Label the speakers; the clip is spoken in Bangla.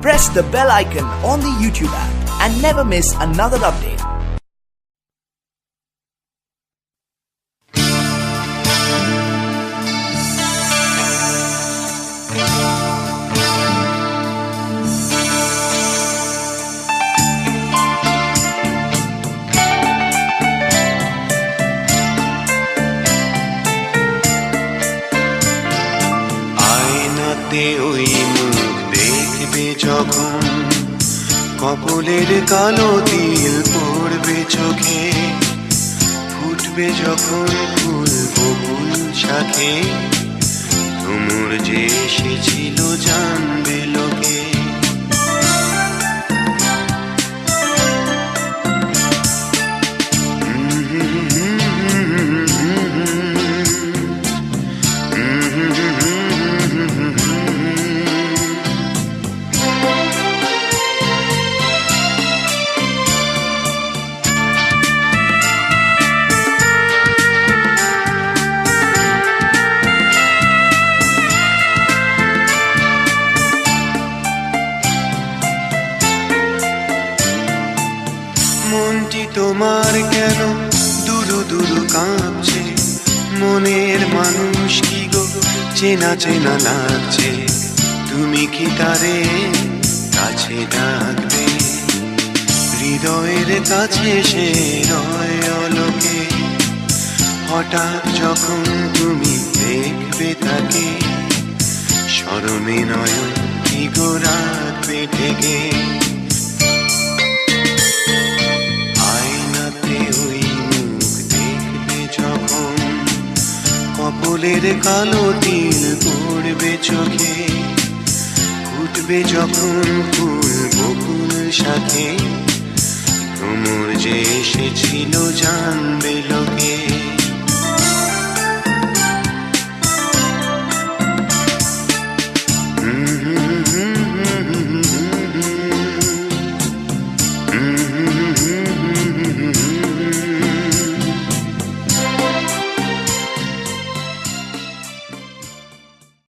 Speaker 1: Press the bell icon on the YouTube app and never miss another update.
Speaker 2: আয়নাতে ওই মুখ দেখবে যখন কপলের কালো তিল পড়বে চোখে, ফুটবে যখন ফুল বকুল শাখে। তোমর যে এসেছিল জানবে তোমার কেন দুরু দুরু কাঁপছে? মনের মানুষ কি গো? চেনা চেনা লাগছে। তুমি কি তারে কাছে ডাকবে? হৃদয়ের কাছে সে রয় অলোকে। হঠাৎ যখন তুমি দেখবে তাকে, স্মরণে নয় কি গো রাখবে ঢেকে? কপলের কালো দিন পড়বে চোখে ফুটবে যখন ফুল বকুল সাথে তোমর যে এসেছিল জানবে